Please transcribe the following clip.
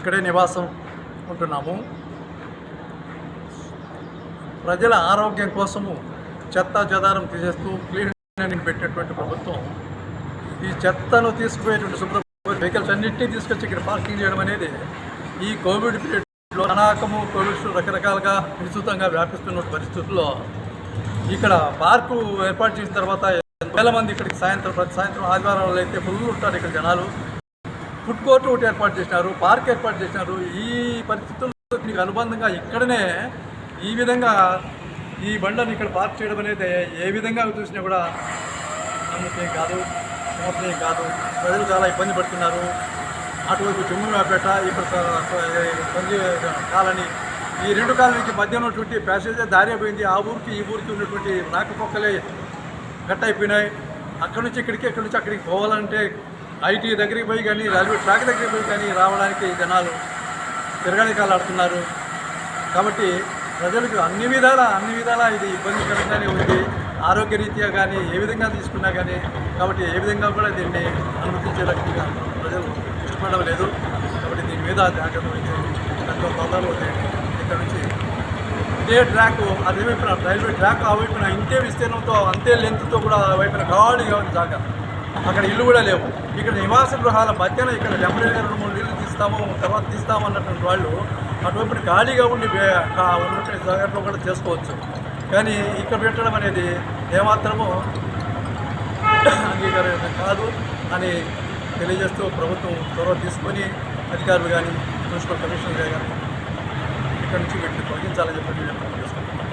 ఇక్కడే నివాసం ఉంటున్నాము. ప్రజల ఆరోగ్యం కోసము చెత్త చెదారం తీసేస్తూ క్లీన్ పెట్టేటువంటి ప్రభుత్వం ఈ చెత్తను తీసుకుపోయేటువంటి శుభ్ర వెహికల్స్ అన్నింటినీ తీసుకొచ్చి ఇక్కడ పార్కింగ్ చేయడం అనేది ఈ కోవిడ్ పీరియడ్లో అనాకము కోవిడ్స్ రకరకాలుగా విస్తృతంగా వ్యాపిస్తున్న పరిస్థితుల్లో ఇక్కడ పార్కు ఏర్పాటు చేసిన తర్వాత వేల మంది ఇక్కడికి సాయంత్రం ప్రతి సాయంత్రం ఆదివారాలు అయితే ఫుల్ ఉంటారు ఇక్కడ జనాలు. ఫుడ్ కోర్ట్ ఒకటి ఏర్పాటు చేసినారు పార్క్ ఏర్పాటు చేసినారు. ఈ పరిస్థితుల్లో మీకు అనుబంధంగా ఇక్కడనే ఈ విధంగా ఈ బండను ఇక్కడ పార్క్ చేయడం అనేది ఏ విధంగా చూసినా కూడా నమ్మకం కాదు సమర్థనీయం కాదు. ప్రజలు చాలా ఇబ్బంది పడుతున్నారు. అటువైపు చెమ్ములపేట ఇక్కడ పంజి కాలనీ. ఈ రెండు కాలనీకి మధ్య ఉన్నటువంటి ప్యాసేజర్ దారి అయిపోయింది. ఆ ఊరికి ఈ ఊరికి ఉన్నటువంటి రాకపోకలే కట్ అయిపోయినాయి. అక్కడి నుంచి ఇక్కడికి అక్కడి నుంచి అక్కడికి పోవాలంటే ఐటీ దగ్గరికి పోయి కానీ రైల్వే ట్రాక్ దగ్గరికి పోయి కానీ రావడానికి జనాలు తిరగడానికి ఆడుతున్నారు. కాబట్టి ప్రజలకు అన్ని విధాల అన్ని విధాల ఇది ఇబ్బందికరంగానే ఉంది. ఆరోగ్యరీత్యా కానీ ఏ విధంగా తీసుకున్నా కానీ కాబట్టి ఏ విధంగా కూడా దీన్ని అనుమతించే రకంగా ప్రజలు ఇష్టపడడం లేదు కాబట్టి దీని మీద జాగ్రత్త వహించండి. ఎంతో తొందరలో ఇక్కడ నుంచి ఇదే ట్రాక్ అదే వైపున రైల్వే ట్రాక్ ఆ వైపున ఇంతే విస్తీర్ణంతో అంతే లెంత్తో కూడా ఆ వైపున గాడిగా ఉంది జాగ్రత్త. అక్కడ ఇల్లు కూడా లేవు. ఇక్కడ నివాస గృహాల మధ్యన ఇక్కడ టెంపరీగా రెండు మూడు ఇల్లు తీస్తాము తర్వాత తీస్తాము అన్నటువంటి వాళ్ళు అటువంటి ఖాళీగా ఉండి ఉన్నటువంటి జాగ్రత్తలో కూడా చేసుకోవచ్చు. కానీ ఇక్కడ పెట్టడం అనేది ఏమాత్రము అంగీకారం కాదు అని తెలియజేస్తూ ప్రభుత్వం చొరవ తీసుకొని అధికారులు కానీ మున్సిపల్ కమిషనర్ కానీ ఇక్కడ నుంచి వీటిని తొలగించాలని చెప్పి నేను చేసుకుంటున్నాను